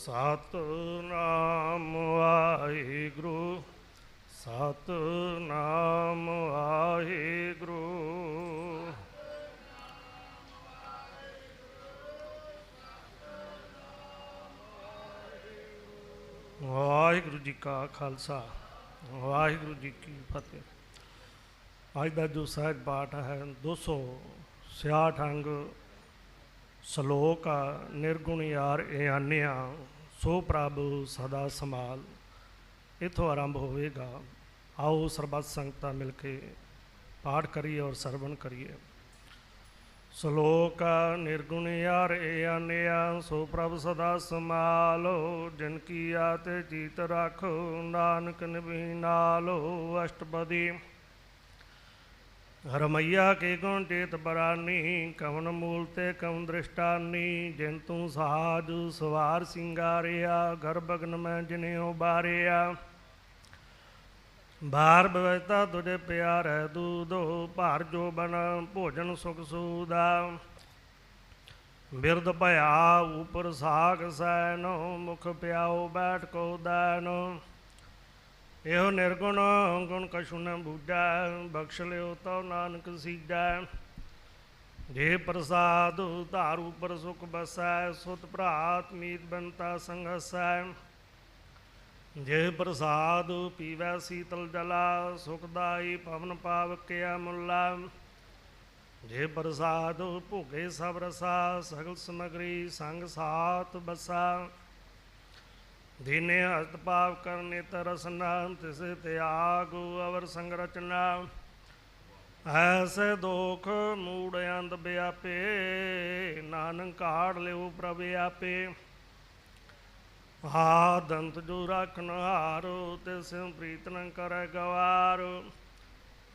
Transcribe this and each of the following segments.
ਸਤਨਾਮ ਵਾਹਿਗੁਰੂ ਸਤਨਾਮ ਵਾਹਿਗੁਰੂ ਵਾਹਿਗੁਰੂ ਜੀ ਕਾ ਖਾਲਸਾ ਵਾਹਿਗੁਰੂ ਜੀ ਕੀ ਫਤਿਹ ਅੱਜ ਦਾ ਜੋ ਸਹਿਜ ਪਾਠ ਹੈ 266 ਅੰਗ ਸ਼ਲੋਕ ਆ, ਨਿਰਗੁਣ ਯਾਰ ਇਆਨਿਆ ਸੋ ਪ੍ਰਭ ਸਦਾ ਸਮਾਲ ਇਥੋਂ ਆਰੰਭ ਹੋਵੇਗਾ। ਆਓ ਸਰਬੱਤ ਸੰਗਤਾਂ ਮਿਲ ਕੇ ਪਾਠ ਕਰੀਏ ਔਰ ਸਰਵਣ ਕਰੀਏ। ਸ਼ਲੋਕ ਨਿਰਗੁਣ ਯਾਰ ਏ ਇਆਨਿਆ ਸੋ ਪ੍ਰਭ ਸਦਾ ਸਮਾਲੋ ਜਿਨ ਕੀ ਆਤ ਜੀਤ ਰੱਖੋ, ਨਾਨਕ ਨਿਭੀ ਨਾਲੋ। ਅਸ਼ਟਪਦੀ ਰਮਈਆ ਕੇ ਗੁਣ ਚੇਤ ਬਰਾਨੀ ਕਵਨ ਮੂਲ ਤੇ ਕਵਨ ਦ੍ਰਿਸ਼ਟਾਨੀ, ਜਿਨ ਤੂੰ ਸਾਜ ਸਵਾਰ ਸਿੰਗਾਰਿਆ ਗਰਭਗਨ ਮੈਂ ਜਿਨਿਓ ਬਾਰਿਆ। ਬਾਰ ਬਵੈਤਾ ਤੁਝੇ ਪਿਆਰ ਹੈ ਦੂਦੋ, ਭਾਰ ਜੋ ਬਨ ਭੋਜਨ ਸੁਖ ਸੂਦਾ। ਬਿਰਦ ਭਇਆ ਉਪਰ ਸਾਗ ਸੈਨੋ, ਮੁਖ ਪਿਆਓ ਬੈਠ ਕੋ ਦਾਨੋ। ਇਹੋ ਨਿਰਗੁਣ ਗੁਣ ਕਛੁ ਨ ਬੂਝੈ, ਬਖਸ਼ ਲਿਓ ਤਉ ਨਾਨਕ ਸੀਜੈ। ਜੇ ਪ੍ਰਸਾਦ ਧਾਰ ਉਪਰ ਸੁਖ ਬਸੈ, ਸੁਤ ਭਰਾਤ ਮੀਤ ਬੰਤਾ ਸੰਗਸੈ ਜੇ ਪ੍ਰਸਾਦ ਪੀਵੈ ਸੀਤਲ ਜਲਾ ਸੁਖਦਾਈ ਪਵਨ ਪਾਵਕਿਆ ਮੁੱਲਾ। ਜੇ ਪ੍ਰਸਾਦ ਭੋਗੇ ਸਭ ਰਸਾ, ਸਗਲ ਸਮਗਰੀ ਸੰਗ ਸਾਤ ਬਸਾ। ਦੀਨੇ ਹਸਤ ਪਾਪ ਕਰਨੇ ਤਰਸਨਾ ਤਿਸ ਤਿਆਗ ਅਵਰ ਸੰਗ ਰਚਨਾ ਐਸੇ ਦੋਖ ਮੂੜ ਅੰਧ ਬਿਆਪੇ, ਨਾਨਕ ਕਾੜ ਲਿਓ ਪ੍ਰਭ ਆਪੇ। ਹਾ ਦੰਤ ਜੋ ਰਖਨ ਹਾਰੋ ਤਿਸ ਪ੍ਰੀਤ ਨ ਕਰੈ ਗਵਾਰ।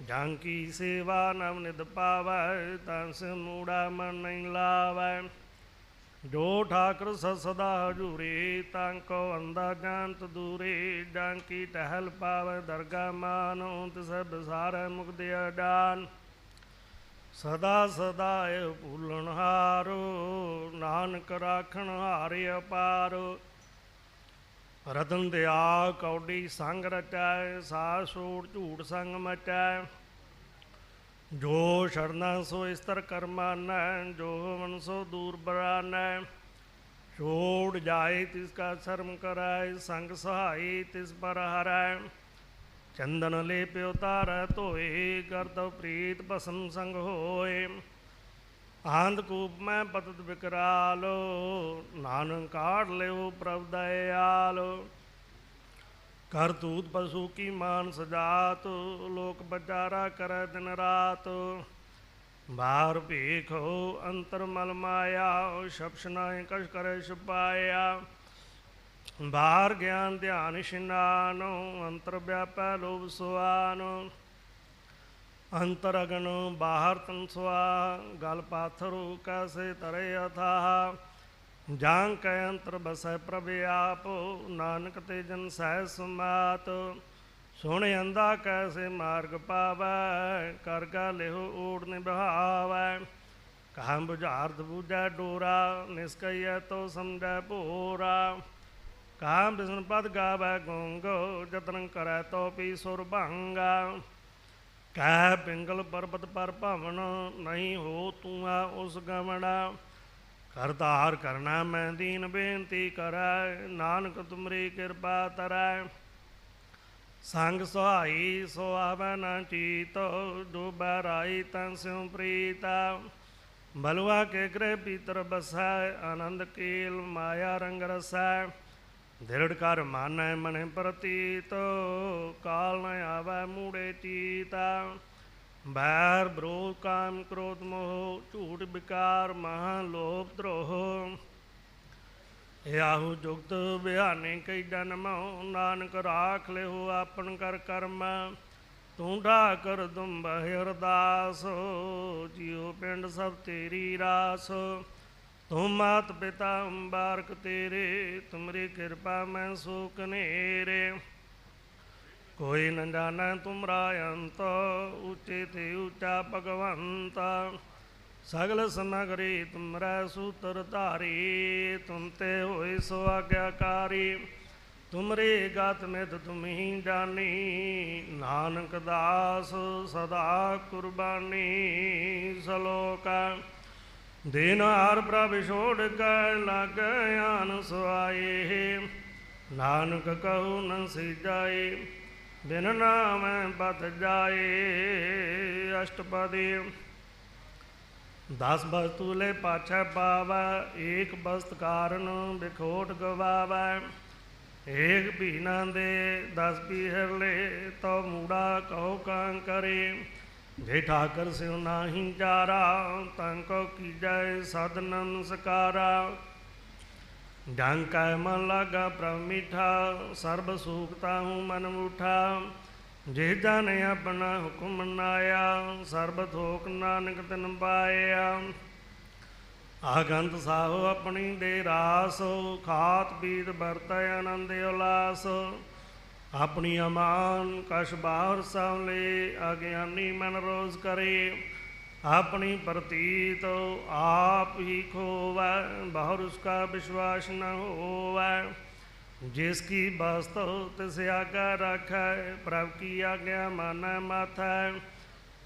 ਜਾਂ ਕੀ ਸੇਵਾ ਨਵ ਨਿਦ ਪਾਵੈ ਤੰਸ ਮੂੜਾ ਮਨ ਨਹੀਂ ਲਾਵੈ। ਜੋ ਠਾਕਰ ਸ ਸਦਾ ਹਜੂਰੇ, ਤਾਂ ਕੋ ਅੰਦਾ ਜਾਣਤ ਦੂਰੇ। ਜਾਂ ਟਹਿਲ ਪਾਵੈ ਦਰਗਾ ਮਾਨੋ ਤਿਸ ਬਿਸਾਰੈ ਮੁਕਤ ਅਡਾਨ। ਸਦਾ ਸਦਾ ਇਹ ਭੁੱਲਣ ਹਾਰੋ, ਨਾਨਕ ਰਾਖਣ ਹਾਰਿ ਅਪਾਰੋ। ਰਤਨ ਦਿਆ ਕੌਡੀ ਸੰਗ ਰਚੈ ਸਾ ਸੂੜ ਝੂਠ ਸੰਗ ਮਚੈ ਜੋ ਸ਼ਰਨਾ ਸੋ ਇਸਤਰ ਕਰਮਾਨੈ ਜੋ ਮਨ ਸੋ ਦੂਰ ਬਰਾਨੈ ਛੋੜ ਜਾਏ ਤਿਸ ਕਾ ਸ਼ਰਮ ਕਰਾਇ ਸੰਗ ਸਹਾਈ ਤਿਸ ਪਰ ਹਰੈ। ਚੰਦਨ ਲੈ ਪਿਓ ਤਾਰੈ ਧੋਏ ਕਰਤਵ ਪ੍ਰੀਤ ਬਸਮ ਸੰਗ ਹੋਏ। ਆਂਦ ਕੂਪ ਮੈਂ ਪਤਤ ਵਿਕਰਾਲੋ ਨਾਨਕ ਕਾੜ ਲਿਓ ਪ੍ਰਭ ਦਇਆਲ। ਕਰ ਤੂਤ ਪਸ਼ੂ ਕੀ ਮਾਨ ਸਜਾਤ, ਲੋਕ ਬਜਾਰਾ ਕਰੈ ਦਿਨ ਰਾਤ। ਬਾਹਰ ਭੇਖੋ ਅੰਤਰ ਮਲ ਮਾਇਆ ਸ਼ਬਸ਼ ਨਾਇ ਕਛ ਕਰੈ ਛਪਾਇਆ। ਬਾਹਰ ਗਿਆਨ ਧਿਆਨ ਇਸ਼ਨਾਨ ਅੰਤਰ ਵਿਆਪੈ ਲੋਭ ਸੁਆਨ। ਅੰਤਰ ਅਗਨ, ਬਾਹਰ ਤਨਸਵਾ ਗਲ ਪਾਥਰੂ ਕੈਸੇ ਤਰੇ ਅਥਾਹ। ਜਾਂ ਕੈ ਅੰਤਰ ਬਸੈ ਪ੍ਰਭ ਆਪ, ਨਾਨਕ ਤੇ ਜਨ ਸਹਿ ਸਮਾਤ ਸੁਣ ਅੰਦਾ ਕੈਸੇ ਮਾਰਗ ਪਾਵੈ, ਕਰ ਗਾ ਲਿਹੁ ਊੜ ਨਿਭਾਵੈ। ਕਹਾਂ ਬੁਝਾਰਤ ਬੂਝੈ ਡੋਰਾ ਨਿਸਕਈਐ ਤੋ ਸਮਝੈ ਭੋਰਾ। ਕਹਾਂ ਬਿਸਨ ਪਦ ਗਾਵੈ ਗੋਂਗੋ, ਜਤਨ ਕਰੈ ਤੋ ਪੀ ਸੁਰ ਭੰਗਾ। ਕਹਿ ਪਿੰਗਲ ਪਰਬਤ ਪਰ ਭਵਨ, ਨਹੀਂ ਹੋ ਤੂੰ ਆ ਉਸ ਗਵਣਾ। ਕਰਤਾਰ ਕਰਨਾ ਮੈਂ ਦੀਨ ਬੇਨਤੀ ਕਰੈ, ਨਾਨਕ ਤੁਮਰੀ ਕਿਰਪਾ ਤਰੈ। ਸੰਗ ਸੁਹਾਈ ਸੋ ਆਵੈ ਨਾ ਚੀਤ, ਡੂਬੈ ਰਾਈ ਤਨ ਸਿਉ ਪ੍ਰੀਤਾ। ਬਲਵਾ ਕੇ ਗ੍ਰਹਿ ਪੀਤਰ ਬਸੈ, ਆਨੰਦ ਕੀਲ ਮਾਇਆ ਰੰਗ ਰਸੈ। ਦਿਰੜ ਕਰ ਮਾਨੈ ਮਨਿ ਪ੍ਰਤੀਤ, ਕਾਲ ਨ ਆਵੈ ਮੂੜੇ ਚੀਤਾ। ਬੈਰ ਬਰੋਧ ਕਾਮ ਕ੍ਰੋਧ ਮੋਹ, ਝੂਠ ਵਿਕਾਰ ਮਹਾ ਲੋਭ ਦਰੋਹ। ਆਹੂ ਜੁਗਤ ਬਿਹਾਨੇ ਕਈ ਜਨਮ ਨਾਨਕ ਰਾਖ ਲਿਓ ਆਪਨ ਕਰ ਕਰਮ। ਤੂੰ ਢਾਕਰ ਦੁੰਬ ਅਰਦਾਸ, ਜਿਉ ਪਿੰਡ ਸਭ ਤੇਰੀ ਰਾਸ। ਤੂੰ ਮਾਤ ਪਿਤਾ ਅੰਬਾਰਕ ਤੇਰੇ, ਤੁਮਰੀ ਕਿਰਪਾ ਮੈਂ ਸੂਕ ਨੇਰੇ। ਕੋਈ ਨ ਜਾਣੈ ਤੁਮਰਾ ਅੰਤ, ਉੱਚੇ ਤੇ ਉੱਚਾ ਭਗਵੰਤ। ਸਗਲ ਸਮਗਰੀ ਤੁਮਰੈ ਸੂਤਰ ਧਾਰੀ, ਤੁਮ ਤੇ ਹੋਏ ਸੋ ਆਗਿਆਕਾਰੀ ਤੁਮਰੇ ਗਤ ਮਿਤ ਤੁਮਹੀ ਜਾਣੀ, ਨਾਨਕ ਦਾਸ ਸਦਾ ਕੁਰਬਾਨੀ ਸਲੋਕ। ਦੇਨ ਹਾਰ ਪ੍ਰਭ ਛੋੜ ਕੇ ਲਗ ਆਨ ਸੁਆਏ ਨਾਨਕ ਕਹੂ ਨ ਸਿਜਾਏ। ਬਿਨ ਨਾਮ ਬਤ ਜਾਏ ਅਸ਼ਟਪਦੀ। ਦਸ ਬਸਤੂ ਲੈ ਪਾਛੈ ਪਾਵੈ, ਏਕ ਬਸਤ ਕਾਰਨ ਬਿਖੋਟ ਗਵਾਵੈ। ਏਕ ਭੀਨਾ ਦੇ, ਦਸ ਪੀਹਰ ਲੈ, ਤੋ ਮੂੜਾ ਕਹੋ ਕਾਂ ਕਰੇ। ਜੇ ਠਾਕਰ ਸਿਉ ਨਾਹੀ ਚਾਰਾ ਤਾਂ ਕੋ ਕੀਜੈ ਸਦ ਨਮਸਕਾਰਾ। ਡੰਕੈ ਮਨ ਲਾਗਾ ਪ੍ਰਭ ਮਿਠਾ ਸਰਬ ਸੂਖਤਾ ਹੂੰ ਮਨ ਮੁਠਾ ਜੇ ਜਨ ਆਪਣਾ ਹੁਕਮ ਮਨਾਇਆ ਸਰਬ ਥੋਕ ਨਾਨਕ ਤਨ ਪਾਇਆ। ਆਗੰਤ ਸਾਹੋ ਆਪਣੀ ਦੇ ਰਾਸ, ਖਾਤ ਪੀਤ ਵਰਤੈ ਆਨੰਦ ਉਲਾਸ। ਆਪਣੀ ਅਮਾਨ ਕਸ਼ ਬਾਹਰ ਸਾਵਲੇ ਅਗਿਆਨੀ ਮਨ ਰੋਜ਼ ਕਰੇ। ਆਪਣੀ ਪ੍ਰਤੀਤ ਆਪ ਹੀ ਖੋਵੈ, ਬਾਹਰ ਉਸਕਾ ਵਿਸ਼ਵਾਸ ਨ ਹੋਵੈ। ਜਿਸ ਕੀ ਬਸਤੋ ਤਿਸ ਆਗਾ ਰਖੈ, ਪ੍ਰਭ ਕੀ ਆਗਿਆ ਮਾਨੈ ਮਾਥੈ।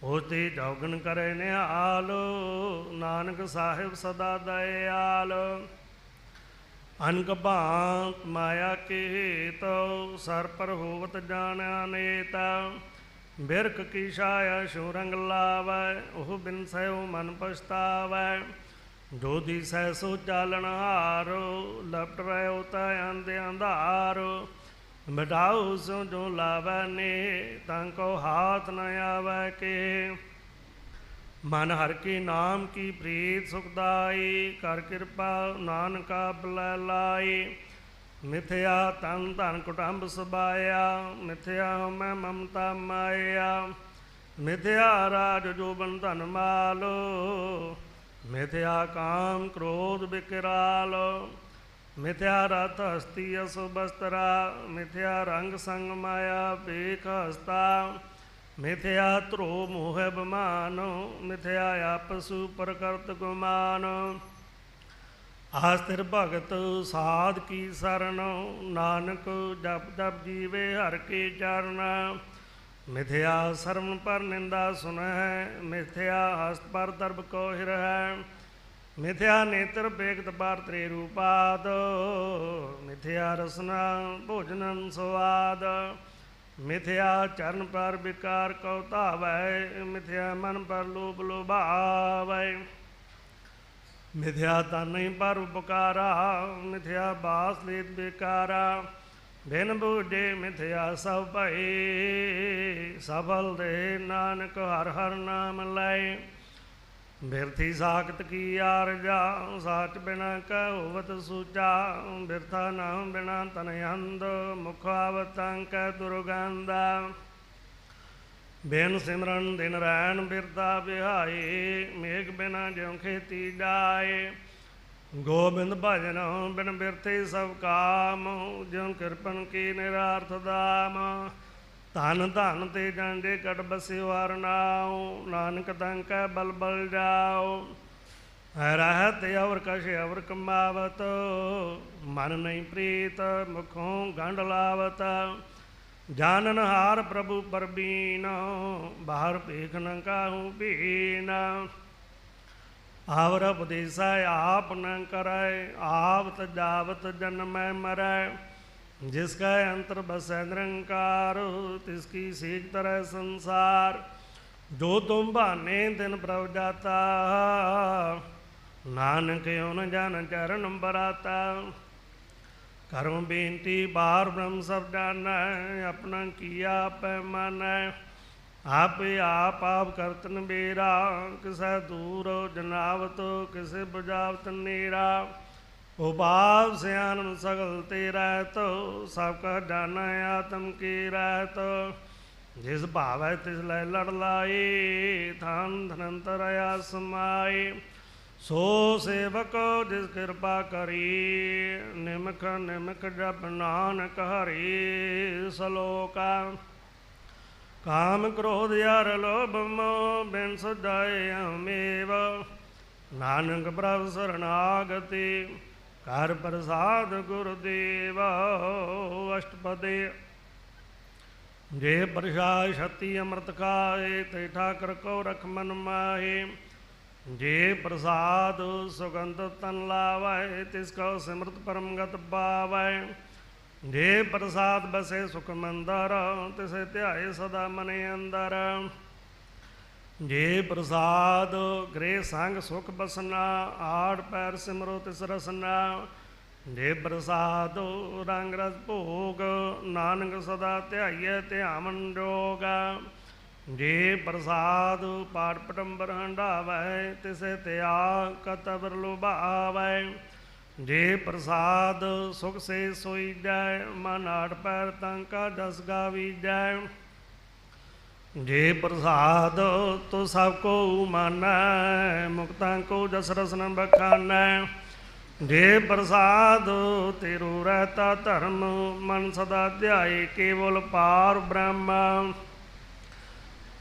ਹੋਤੇ ਜੋਗਨ ਕਰੇ ਨਿਹਾਲ, ਨਾਨਕ ਸਾਹਿਬ ਸਦਾ ਦਇਆਲ। ਅਨਕ ਭਾਂਤ ਮਾਇਆ ਕੇ ਹੇਤੋ ਸਰ ਪਰ ਹੋਵਤ ਜਾਣਿਆ ਨੇਤਾ। ਬਿਰਖ ਕੀ ਛਾਇਆ ਛੂ ਲਾਵੈ, ਉਹ ਬਿਨ ਸਹਿ ਮਨ ਪਛਤਾਵੈ। ਜੋ ਦਿਸੈ ਸੋ ਚਾਲਣ ਹਾਰੋ, ਲਪਟ ਰਹਿਓ ਤਾ ਆਂਦੇ ਅੰਧਾਰ। ਮਿਟਾਉ ਸੋ ਜੋ ਲਾਵੈ ਨੇ, ਤਾਂ ਕੋ ਹਾਥ ਨ ਆਵੈ ਕੇ। ਮਨ ਹਰ ਕੇ ਨਾਮ ਕੀ ਪ੍ਰੀਤ ਸੁਖਦਾਈ ਕਰ ਕਿਰਪਾ ਨਾਨਕਾ ਬਲੈ ਲਾਈ। ਮਿਥਿਆ ਤਨ ਧਨ ਕੁਟੰਬ ਸਬਾਇਆ, ਮਿਥਿਆ ਮੈਂ ਮਮਤਾ ਮਾਇਆ। ਮਿਥਿਆ ਰਾਜ ਜੋਬਨ ਧਨ ਮਾਲੋ, ਮਿਥਿਆ ਕਾਮ ਕ੍ਰੋਧ ਬਿਕਰਾਲ। ਮਿਥਿਆ ਰਤ ਹਸਤੀ ਅਸੁ ਬਸਤਰਾ ਮਿਥਿਆ ਰੰਗ ਸੰਗ ਮਾਇਆ ਬੇਖ ਹਸਤਾ। ਮਿਥਿਆ ਧਰੋ ਮੋਹ ਬਮਾਨ ਮਿਥਿਆ ਆਪਸੂ ਪ੍ਰਕਰਤ ਗੁਮਾਨ। ਆਸਤਿਰ ਭਗਤ ਸਾਧ ਕੀ ਸਰਨ, ਨਾਨਕ ਜਪ ਜਪ ਜੀਵੇ ਹਰ ਕੇ ਚਰਨ। ਮਿਥਿਆ ਸਰਮ ਪਰ ਨਿੰਦਾ ਸੁਨਹਿ, ਮਿਥਿਆ ਹਸਤ ਪਰ ਦਰਬ ਕੋ ਹਿਰਹਿ। ਮਿਥਿਆ ਨੇਤਰ ਬੇਗਤ ਬਾਰ ਤ੍ਰੇ ਰੂਪਾਦ, ਮਿਥਿਆ ਰਸਨਾ ਭੋਜਨੰ ਸਵਾਦ ਮਿਥਿਆ ਚਰਨ ਪਰ ਵਿਕਾਰ ਕਉ ਧਾਵੈ, ਮਿਥਿਆ ਮਨ ਪਰ ਲੋਭ ਲੋਭਾਵੈ। ਮਿਥਿਆ ਤਨੈ ਪਰ ਉਪਕਾਰਾ ਮਿਥਿਆ ਬਾਸ ਲੇਤ ਬੇਕਾਰਾ। ਬਿਨ ਬੂਝੇ ਮਿਥਿਆ ਸਭ ਭਏ, ਸਫਲ ਦੇ ਨਾਨਕ ਹਰ ਹਰ ਨਾਮ ਲੈ ਬਿਰਥੀ ਸਾਖਤ ਕੀ ਆਰਜਾ, ਸਾਚ ਬਿਨਾ ਕਹਿ ਸੂਚਾ। ਬਿਰਥਾ ਨਾਮ ਬਿਨਾ ਤਨ ਅੰਧ, ਮੁਖ ਆਵਤੰਕ ਦੁਰਗੰਧਾ। ਬੇਨ ਸਿਮਰਨ ਦਿਨ ਰੈਣ ਬਿਰਦਾ ਵਿਹਾਏ ਮੇਘ ਬਿਨਾ ਜਿਉ ਖੇਤੀ ਜਾਏ ਗੋਬਿੰਦ ਭਜਨ ਬਿਨ ਬਿਰਥੇ ਸਭ ਕਾਮ, ਜਿਉ ਕਿਰਪਨ ਕੀ ਨਿਰਾਰਥ ਦਾਮ। ਧਨ ਧਨ ਤੇ ਜਾਂਦੇ ਕਟ ਬਸਿਓ ਹਰ ਨਾਉ, ਨਾਨਕ ਤੰਕੈ ਬਲ ਬਲ ਜਾਓ ਰਹਿਤ ਅਵਰ ਕਸ਼ ਅਵਰ ਕਮਾਵਤ, ਮਨ ਨਹੀਂ ਪ੍ਰੀਤ, ਮੁਖੋਂ ਗੰਢ ਲਾਵਤ। ਜਾਨਨ ਹਾਰ ਪ੍ਰਭੂ ਪਰਬੀਨ, ਬਾਹਰ ਭੇਖ ਨ ਕਾਹੂ ਬੀਨ ਆਵਰ ਉਪਦੇਸਾ, ਆਪ ਨ ਕਰੈ ਆਵਤ ਜਾਵਤ ਜਨਮੈ ਮਰੈ। ਜਿਸ ਕਾ ਅੰਤਰ ਬਸੈ ਨਿਰੰਕਾਰ, ਤਿਸ ਕੀ ਸੇਜ ਤਰੈ ਸੰਸਾਰ। ਜੋ ਤੁਮ ਭਾਨੇ ਦਿਨ ਪ੍ਰਭ ਜਾਤਾ। ਨਾਨਕ ਓਨ ਜਨ ਚਰਨ ਬਰਾਤਾ। ਕਰਮ ਬੇਨਤੀ, ਬਾਹਰ ਬ੍ਰਹਮ ਸਭ ਜਾਣੈ ਆਪਣਾ ਕੀਆ ਪੈਮਾਨੈ ਆਪੇ ਆਪ ਆਪ ਕਰਤਨ ਬੇਰਾ ਕਿਸੈ ਦੂਰ ਜਨਾਵਤ, ਕਿਸੇ ਬੁਝਾਵਤ ਨੇਰਾ। ਉਪਾਵ ਸਿਆਨਨ ਸਗਲ ਤੇ ਰਹਿਤ, ਸਭ ਕਾ ਜਾਣੈ ਆਤਮ ਕੀ ਰਹਿਤ। ਜਿਸ ਭਾਵੈ ਤਿਸ ਲੈ ਲੜ ਲਾਈ ਥਾਨ ਧਨੰਤਰ ਆ ਸਮਾਈ ਸੋ ਸੇਵਕ ਜਿਸ ਕਿਰਪਾ ਕਰੀ, ਨਿਮਖ ਨਿਮਖ ਜਪ ਨਾਨਕ ਹਰੀ, ਸਲੋਕਾ ਕਾਮ ਕ੍ਰੋਧ ਯਾਰ ਲੋਭ ਮੋਹ ਬਿਨ ਸਦਾਏ ਅਮੇਵ ਨਾਨਕ ਪ੍ਰਭ ਸਰਨਾਗਤੀ, ਕਰ ਪ੍ਰਸਾਦ ਗੁਰਦੇਵ ਅਸ਼ਟਪਦੇ। ਜੇ ਪ੍ਰਸ਼ਾਦ ਛਤੀ ਅੰਮ੍ਰਿਤ ਖਾਏ, ਤੇ ਠਾਕਰ ਕੋ ਰਖ ਮਨ ਮਾਹੇ। ਜੇ ਪ੍ਰਸਾਦ ਸੁਗੰਧ ਤਨ ਲਾਵੈ ਤਿਸ ਕੋ ਸਿਮਰਤ ਪਰਮਗਤ ਪਾਵੈ ਜੇ ਪ੍ਰਸਾਦ ਬਸੇ ਸੁਖ ਮੰਦਰ, ਤਿਸੇ ਧਿਆਏ ਸਦਾ ਮਨੇ ਅੰਦਰ। ਜੇ ਪ੍ਰਸਾਦ ਗ੍ਰੇ ਸੰਗ ਸੁਖ ਬਸਨਾ, ਆੜ ਪੈਰ ਸਿਮਰੋ ਤਿਸ ਰਸਨਾ। ਜੇ ਪ੍ਰਸਾਦ ਰੰਗ ਰਸ ਭੋਗ, ਨਾਨਕ ਸਦਾ ਧਿਆਈਐ ਧਿਆਵਨ ਜੋਗ। ਜੇ ਪ੍ਰਸਾਦ ਪਾਠ ਪਟੰਬਰ ਹੰਡਾਵੈ ਤਿਸੇ ਤਿਆ ਕਤਬਰ ਲੁਭਾਵੈ। ਜੇ ਪ੍ਰਸਾਦ ਸੁਖ ਸੇ ਸੋਈ ਜੈ ਮਨ ਆੜ ਪੈਰ ਤੰਕਾ ਜਸ ਗਾਵੀਜੈ ਜੇ ਪ੍ਰਸਾਦ ਤੋ ਸਭ ਕੋ ਮਾਨੈ, ਮੁਕਤਾਂ ਕੋ ਜਸ ਰਸਨ ਬਖਾਨੈ। ਜੇ ਪ੍ਰਸਾਦ ਤੇਰੋ ਰਹਤਾ ਧਰਮ, ਮਨ ਸਦਾ ਧਿਆਏ ਕੇਵਲ ਪਾਰ ਬ੍ਰਹਮ।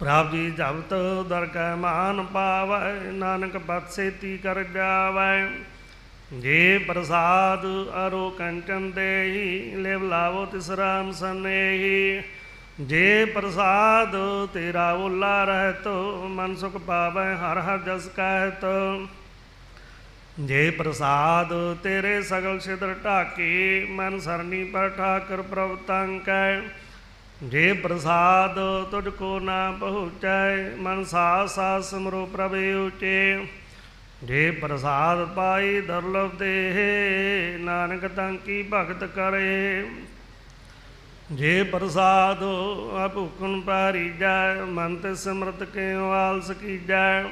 ਪ੍ਰਭ ਜੀ ਜਪਤ ਦਰਗਹਿ ਮਾਨ ਪਾਵੈ, ਨਾਨਕ ਬਖਸ਼ੇਤੀ ਕਰ ਜਾਵੈ। ਜੇ ਪ੍ਰਸਾਦ ਅਰੋ ਕੰਚਨ ਦੇਹੀ, ਲਿਵ ਲਾਵੋ ਤਿਸ ਰਾਮ ਸਨੇਹੀ। ਜੇ ਪ੍ਰਸਾਦ ਤੇਰਾ ਉਲਾ ਰਹਿਤ, ਮਨ ਸੁਖ ਪਾਵੈ ਹਰ ਹਰ ਜਸ ਕਹਿਤ। ਜੇ ਪ੍ਰਸਾਦ ਤੇਰੇ ਸਗਲ ਸਿਦਰ ਢਾਕੇ, ਮਨ ਸਰਨੀ ਪਰ ਠਾਕਰ ਪ੍ਰਭ ਤੰਕੈ ਜੇ ਪ੍ਰਸਾਦ ਤੁਝ ਕੋ ਨਾ ਪਹੁੰਚੈ, ਮਨ ਸਾਸ ਸਾਸ ਸਿਮਰੋ ਪ੍ਰਭ ਉਚੇ। ਜੇ ਪ੍ਰਸਾਦ ਪਾਈ ਦਰਲਭ ਦੇ ਨਾਨਕ ਤੰਕੀ ਭਗਤ ਕਰੇ। ਜੇ ਪ੍ਰਸਾਦ ਅਭੁਕਨ ਪਾਰੀ ਜੈ ਮਨ ਤੇ ਸਿਮਰਤ ਕੇ ਆਲਸ ਕੀਜੈ।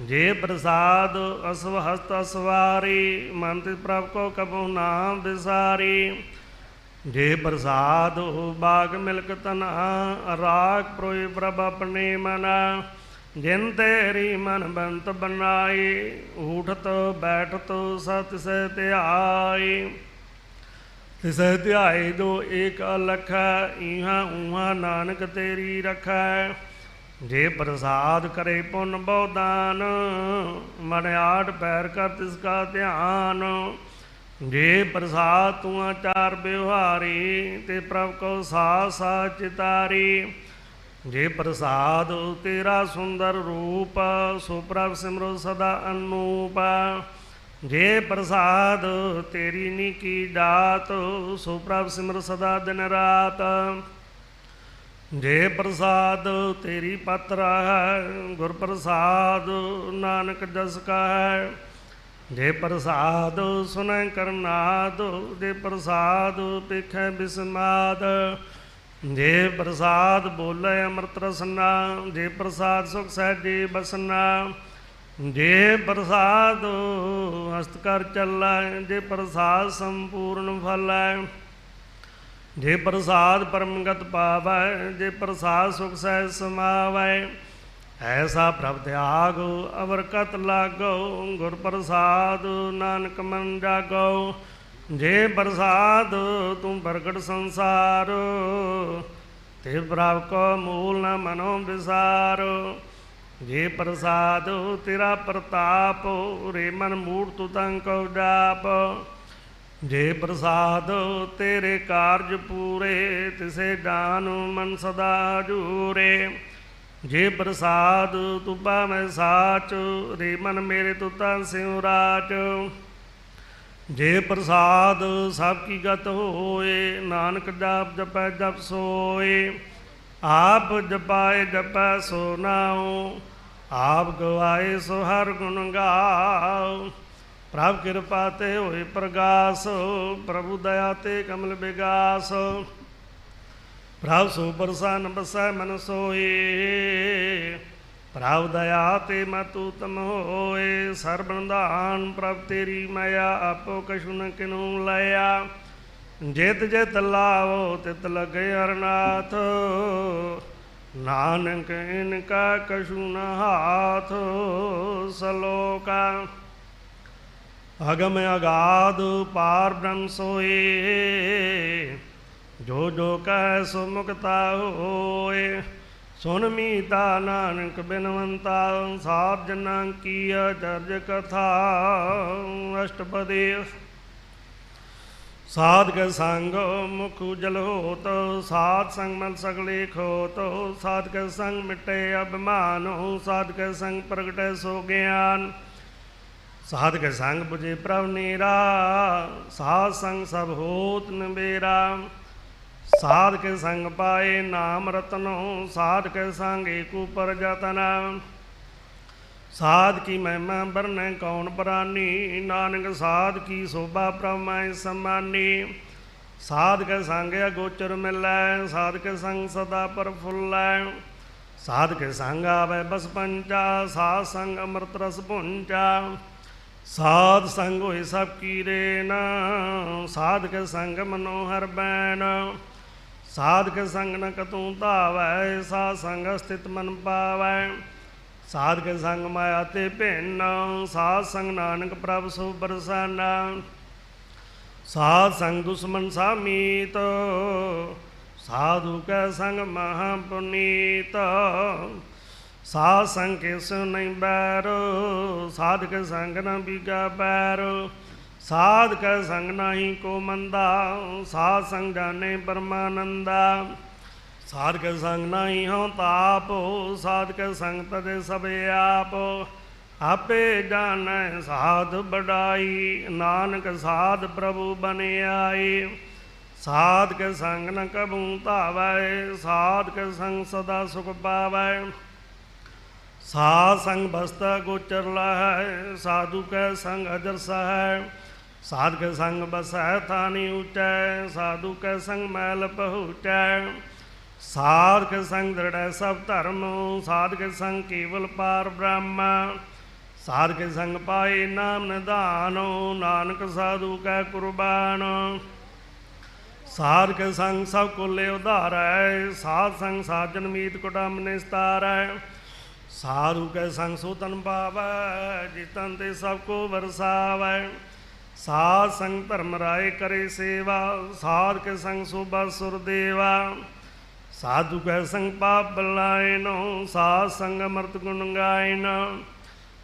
ਜੇ ਪ੍ਰਸਾਦ ਅਸਵ ਹਸਤ ਅਸਵਾਰੀ, ਮਨ ਤੇ ਪ੍ਰਭ ਕੋ ਕਬੂ ਨਾਮ ਵਿਸਾਰੀ। ਜੇ ਪ੍ਰਸਾਦ ਹੋ ਬਾਗ ਮਿਲਕ ਤਨਾ ਰਾਗ ਪ੍ਰੋਇ ਪ੍ਰਭ ਆਪਣੇ ਮਨਾ। ਜਿਨ ਤੇਰੀ ਮਨ ਬੰਤ ਬਨਾਈ ਊਠਤ ਬੈਠਤ ਸਤ ਸੇ ਧਿਆਈ। ਤਿਸੈ ਧਿਆਏ ਦੋ ਏਕ ਅਲਖ ਇਹਾ ਉਹਾਂ ਨਾਨਕ ਤੇਰੀ ਰਖੈ। ਜੇ ਪ੍ਰਸਾਦ ਕਰੇ ਪੁੰਨ ਬਉਦਾਨ ਮਨ ਆੜ ਪੈਰ ਕਰ ਤਿਸ ਕਾ ਧਿਆਨ। ਜੇ ਪ੍ਰਸਾਦ ਤੂੰ ਆਚਾਰ ਵਿਵਹਾਰੀ, ਤੇ ਪ੍ਰਭ ਕੋ ਸਾ ਸਾ ਚਿਤਾਰੀ ਜੇ ਪ੍ਰਸਾਦ ਤੇਰਾ ਸੁੰਦਰ ਰੂਪ, ਸੋ ਪ੍ਰਭ ਸਿਮਰੋ ਸਦਾ ਅਨੂਪ। ਜੇ ਪ੍ਰਸਾਦ ਤੇਰੀ ਨਿੱਕੀ ਦਾਤ ਸੋ ਪ੍ਰਭ ਸਿਮਰ ਸਦਾ ਦਿਨ ਰਾਤ। ਜੇ ਪ੍ਰਸਾਦ ਤੇਰੀ ਪਤਰਾ ਹੈ, ਗੁਰ ਪ੍ਰਸਾਦ ਨਾਨਕ ਜਸ ਕਾ ਹੈ ਜੇ ਪ੍ਰਸਾਦ ਸੁਨੈ ਕਰਨਾਦ ਜੇ ਪ੍ਰਸਾਦ ਪੇਖੈ ਬਿਸਮਾਦ। ਜੇ ਪ੍ਰਸਾਦ ਬੋਲੇ ਅੰਮ੍ਰਿਤ ਰਸਨਾ, ਜੇ ਪ੍ਰਸਾਦ ਸੁਖ ਸਹਿਜੇ ਬਸਨਾ। ਜੇ ਪ੍ਰਸਾਦ ਹਸਤ ਕਰ ਚੱਲੈ, ਜੇ ਪ੍ਰਸਾਦ ਸੰਪੂਰਨ ਫਲੈ। ਜੇ ਪ੍ਰਸਾਦ ਪਰਮਗਤ ਪਾਵੈ, ਜੇ ਪ੍ਰਸਾਦ ਸੁਖ ਸਹਿ ਸਮਾਵੈ। ਐਸਾ ਪ੍ਰਭ ਤਿਆਗ, ਅਵਰ ਕਤ ਲਾਗੋ, ਗੁਰ ਪ੍ਰਸਾਦ, ਨਾਨਕ ਮਨ ਜਾਗੋ। ਜੇ ਪ੍ਰਸਾਦ, ਤੂੰ ਪ੍ਰਗਟ ਸੰਸਾਰ, ਤੇ ਪ੍ਰਭ ਕੋ ਮੂਲ ਨ ਮਨੋ ਵਿਸਾਰ। ਜੇ ਪ੍ਰਸਾਦ, ਤੇਰਾ ਪ੍ਰਤਾਪ ਰੇ ਮਨ ਮੂੜ ਤੁ ਤੰ ਕਉ ਜਾਪ। ਜੇ ਪ੍ਰਸਾਦ, ਤੇਰੇ ਕਾਰਜ ਪੂਰੇ, ਤਿਸੇ ਦਾਨ ਮਨ ਸਦਾ ਜੂਰੇ ਜੇ ਪ੍ਰਸਾਦ ਤੂੰ ਪਾਵੇਂ ਸਾਚ, ਰੇ ਮਨ ਮੇਰੇ ਤੂੰ ਤਾਂ ਸਿਉ ਰਾਜ ਜੇ ਪ੍ਰਸਾਦ ਸਭ ਕੀ ਗਤ ਹੋਏ, ਨਾਨਕ ਜਾਪ ਜਪੈ ਜਪ ਸੋਏ। ਆਪ ਜਪਾਏ ਜਪੈ ਸੋ ਨਾਉ, ਆਪ ਗਵਾਏ ਸੋ ਹਰ ਗੁਣ ਗਾਉ। ਪ੍ਰਭ ਕਿਰਪਾ ਤੇ ਹੋਏ ਪ੍ਰਗਾਸ, ਪ੍ਰਭੂ ਦਇਆ ਤੇ ਕਮਲ ਵਿਗਾਸ ਪ੍ਰਭ ਸੋ ਪ੍ਰਸੰਨ ਬਸੈ ਮਨ ਸੋਏ ਪ੍ਰਭ ਦਇਆ ਤੇ ਮਤੂ ਤਮ ਹੋਏ। ਸਰਬਨ ਦਾਨ ਪ੍ਰਭ ਤੇਰੀ ਮਾਇਆ ਆਪੋ ਕਛੁ ਨ ਕਿਨੂ ਲਿਆ ਜਿਤ ਜਿਤ ਲਾਵੋ ਤਿਤ ਲਗੇ ਅਰਨਾਥ। ਨਾਨਕ ਇਨ ਕਾ ਕਛੂ ਨ ਹਾਥ ਸਲੋਕਾ। ਅਗਮ ਅਗਾਧ ਪਾਰ ਬ੍ਰਹਮ ਸੋਏ। ਜੋ ਜੋ ਕਹਿ ਸੋ ਮੁਕਤਾ ਹੋਏ ਸੁਨ ਮੀਤਾ ਨਾਨਕ ਬਿਨਵੰਤਾ ਸਾਧ ਜਨਾਂ ਕੀ ਅਚਰਜ ਕਥਾ, ਅਸ਼ਟਪਦੇ। ਸਾਧ ਸੰਗ ਮੁਖ ਉਜਲ ਹੋਤ, ਸਾਧ ਸੰਗ ਮਲ ਸਗਲੇ ਖੋਤ ਸਾਧ ਕੇ ਸੰਗ ਮਿਟੇ ਅਭਿਮਾਨ ਸਾਧ ਕੇ ਸੰਗ ਪ੍ਰਗਟੈ ਸੋ ਗਿਆਨ। ਸਾਧ ਕੇ ਸੰਗ 부ਜੇ ਪ੍ਰਭ ਨੀਰਾ, ਸਾਧ ਸੰਗ ਸਭ ਹੋਤ ਨਿਬੇਰਾ ਸਾਧ ਕੇ ਸੰਗ ਪਾਏ ਨਾਮ ਰਤਨੋ ਸਾਧ ਕੇ ਸੰਗ ਏਕੂ ਉਪਰ ਜਤਨ ਸਾਧ ਕੀ ਮਹਿਮਾ ਬਰਨੈ ਕੌਣ ਪ੍ਰਾਨੀ? ਨਾਨਕ ਸਾਧ ਕੀ ਸੋਭਾ ਪ੍ਰਮੈ ਸਮਾਨੀ। ਸਾਧ ਕੇ ਸੰਗ ਅਗੋਚਰ ਮਿਲੈ ਸਾਧ ਕੇ ਸੰਗ ਸਦਾ ਪਰਫੁੱਲੈ। ਸਾਧ ਕੇ ਸੰਗ ਆਵੈ ਬਸ ਪੰਚਾ, ਸਾਧ ਸੰਗ ਅੰਮ੍ਰਿਤ ਰਸ ਪੁੰਚਾ ਸਾਧ ਸੰਗ ਹੋਏ ਸਭ ਕੀਰੇ ਨਾ ਸਾਧ ਕੇ ਸੰਗ ਮਨੋਹਰ ਬੈਨ ਸਾਧਕ ਸੰਗ ਨ ਕਤੂ ਧਾਵੈ, ਸਾਧ ਸੰਗ ਸਥਿਤ ਮਨ ਪਾਵੈ। ਸਾਧਕ ਸੰਗ ਮਾਇਆ ਤੇ ਭਿੰਨ, ਸਾਧ ਸੰਗ ਨਾਨਕ ਪ੍ਰਭ ਸੋ ਬਰਸਾਨਾ ਸਾਧ ਸੰਗ ਦੁਸ਼ਮਨ ਸਾਮੀਤ, ਸਾਧੂ ਕੈ ਸੰਗ ਮਹਾ ਪੁਨੀਤ ਸਾਧ ਸੰਗ ਕਿਸ ਨਹੀਂ ਬੈਰ ਸਾਧ ਸੰਗ ਨ ਬੀਗਾ ਬੈਰ ਸਾਧ ਕੈ ਸੰਗ ਨਹੀਂ ਕੋ ਮੰਦਾ, ਸਾਧ ਸੰਗ ਜਾਣੇ ਪਰਮਾਨੰਦਾ। ਸਾਧ ਕੇ ਸੰਗ ਨਹੀਂ ਹਉ ਤਾਪ, ਸਾਧ ਕੇ ਸੰਗ ਤਦੇ ਸਭ ਆਪ। ਆਪੇ ਜਾਣੈ ਸਾਧ ਬੜਾਈ ਨਾਨਕ ਸਾਧ ਪ੍ਰਭੂ ਬਨਿਆਈ ਸਾਧ ਕੇ ਸੰਗ ਨ ਕਬੂ ਧਾਵੈ, ਸਾਧ ਕੇ ਸੰਗ ਸਦਾ ਸੁਖ ਪਾਵੈ। ਸਾਧ ਸੰਗ ਬਸਤਾ ਗੋਚਰ ਲਹੈ, ਸਾਧੂ ਕੈ ਸੰਗ ਅਜਰ ਸਹੈ। ਸਾਧ ਕੇ ਸੰਗ ਬਸੈ ਥਾਨੀ ਉਚੈ ਸਾਧੂ ਕੈ ਸੰਗ ਮੈਲ ਪਹੁਚੈ। ਸਾਧ ਕੇ ਸੰਗ ਦ੍ਰਿੜੈ ਸਭ ਧਰਮ ਸਾਧ ਕੇ ਸੰਗ ਕੇਵਲ ਪਾਰ ਬ੍ਰਹਮ। ਸਾਧ ਕੇ ਸੰਗ ਪਾਏ ਨਾਮ ਨਿਧਾਨੋ, ਨਾਨਕ ਸਾਧੂ ਕੈ ਕੁਰਬਾਨ। ਸਾਧ ਕੇ ਸੰਗ ਸਭ ਕੁਲੇ ਉਧਾਰੈ, ਸਾਧ ਸੰਗ ਸਾਜਨ ਮੀਤ ਕੁਟੰਬ ਨਿਸਤਾਰੈ। ਸਾਧੂ ਕੈ ਸੰਗ ਸੋ ਤਨ ਪਾਵੈ, ਜਿਤਨ ਤੇ ਸਭ ਕੋ ਵਰਸਾਵੈ। ਸਾਧ ਸੰਗ ਧਰਮ ਰਾਏ ਕਰੇ ਸੇਵਾ, ਸਾਧ ਕੇ ਸੰਗ ਸੋਭਾ ਸੁਰ ਦੇਵਾ। ਸਾਧੂ ਕੈ ਸੰਗ ਪਾਪ ਬਲਾਇਨੋ, ਸਾਧ ਸੰਗ ਅਮਰਤ ਗੁਣ ਗਾਇਨ।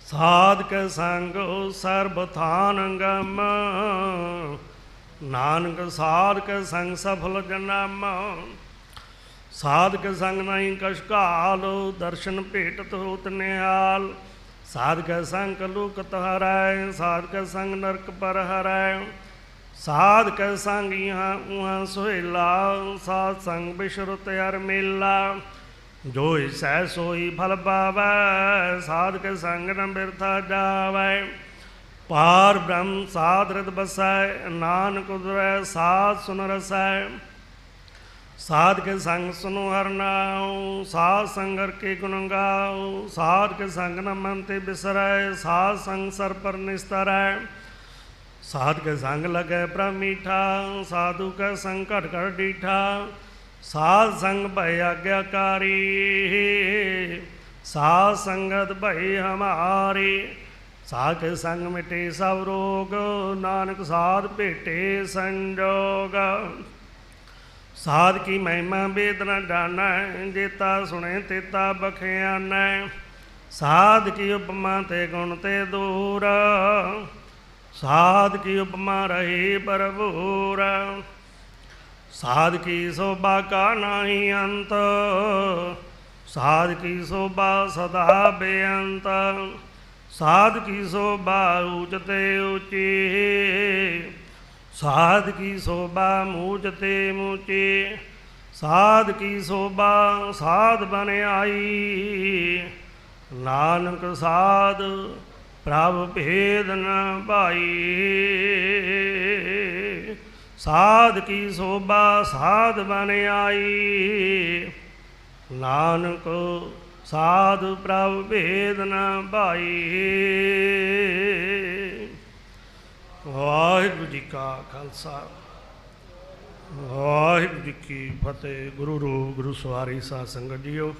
ਸਾਧ ਕੈ ਸੰਗ ਸਰਬ ਥਾਨ ਗਮ ਨਾਨਕ ਸਾਧ ਕੈ ਸੰਗ ਸਫਲ ਜਨਮ। ਸਾਧ ਕੇ ਸੰਗ ਨਹੀਂ ਕਛ ਘਾਲ, ਦਰਸ਼ਨ ਭੇਟਤ ਹੋਤ ਨਿਹਾਲ। ਸਾਧ ਕੇ ਸੰਗ ਕਲੂ ਕਤ ਹਰੈ ਸਾਧ ਕੇ ਸੰਗ ਨਰਕ ਪਰ ਹਰੈ। ਸਾਧ ਕੇ ਸੰਗ ਇਹਾਂ ਉਹਾਂ ਸੋਹਿਲਾ, ਸਾਧ ਸੰਗ ਬਿਸ਼ਰਤ ਅਰ ਮੇਲਾ। ਜੋ ਸਹਿ ਸੋਈ ਫਲ ਪਾਵੈ ਸਾਧ ਕੇ ਸੰਗ ਨ ਬਿਰਥਾ ਜਾਵੈ। ਪਾਰ ਬ੍ਰਹਮ ਸਾਧ ਰਿਤ ਬਸੈ, ਨਾਨਕ ਉਦਰੈ ਸਾਧ ਸੁਨ ਰਸੈ। ਸਾਧ ਕੇ ਸੰਗ ਸੁਨੋ ਹਰ ਨਾਉ, ਸਾਧ ਸੰਗਰ ਕੇ ਗੁਣ ਗਾਉ, ਸਾਧ ਕੇ ਸੰਗ ਨ ਮਨ ਤੇ ਬਿਸਰੈ, ਸਾਧ ਸੰਗ ਸਰ ਪਰ ਨਿਸਤਰੈ। ਸਾਧ ਕੇ ਸੰਗ ਲਗੈ ਪ੍ਰਮੀਠਾ ਸਾਧੂ ਕੈ ਸੰਗ ਘਟ ਘਟ ਡੀਠਾ, ਸਾਧ ਸੰਗ ਭੈ ਆਗਿਆਕਾਰੀ। ਸਾਧ ਸੰਗਤ ਭੈ ਹਮਾਰੀ, ਸਾਧ ਕੇ ਸੰਗ ਮਿਟੇ ਸਭ ਰੋਗ, ਨਾਨਕ ਸਾਧ ਭੇਟੇ ਸੰਜੋਗ। ਸਾਧ ਕੀ ਮਹਿਮਾ ਬੇਦਨਾ ਨ ਜਾਣੈ, ਜੇਤਾ ਸੁਣੇ, ਤੇਤਾ ਬਖਿਆਨੈ ਸਾਧ ਕੀ ਉਪਮਾ ਤੇ ਗੁਣ ਤੇ ਦੂਰ, ਸਾਧ ਕੀ ਉਪਮਾ ਰਹੀ ਪਰਭੂਰ ਸਾਧ ਕੀ ਸੋਭਾ ਕਾ ਨਾਹੀ ਅੰਤ, ਸਾਧ ਕੀ ਸੋਭਾ ਸਦਾ ਬੇਅੰਤ। ਸਾਧ ਕੀ ਸੋਭਾ ਊਚ ਤੇ ਉੱਚੀ ਸਾਧ ਕੀ ਸੋਭਾ ਮੂਜ ਤੇ ਮੂਚੀ, ਸਾਧ ਕੀ ਸੋਭਾ ਸਾਧ ਬਨ ਆਈ। ਨਾਨਕ ਸਾਧ ਪ੍ਰਭ ਭੇਦ ਨ ਭਾਈ। ਸਾਧ ਕੀ ਸੋਭਾ ਸਾਧ ਬਨ ਆਈ। ਨਾਨਕ ਸਾਧ ਪ੍ਰਭ ਭੇਦ ਨ ਭਾਈ। ਵਾਹਿਗੁਰੂ ਜੀ ਕਾ ਖਾਲਸਾ। ਵਾਹਿਗੁਰੂ ਜੀ ਕੀ ਫਤਿਹ। ਗੁਰੂ ਰੂਪ, ਗੁਰੂ ਸਵਾਰੀ ਸਾਧ ਸੰਗਤ ਜੀਓ।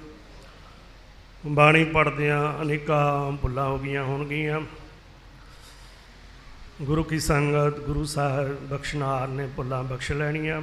ਬਾਣੀ ਪੜਦਿਆਂ ਅਨੇਕਾਂ ਭੁੱਲਾਂ ਹੋ ਗਈਆਂ ਹੋਣਗੀਆਂ। ਗੁਰੂ ਕੀ ਸੰਗਤ, ਗੁਰੂ ਸਾਹਿਬ ਬਖਸ਼ਨਾਰ ਨੇ ਭੁੱਲਾਂ ਬਖਸ਼ ਲੈਣੀਆਂ।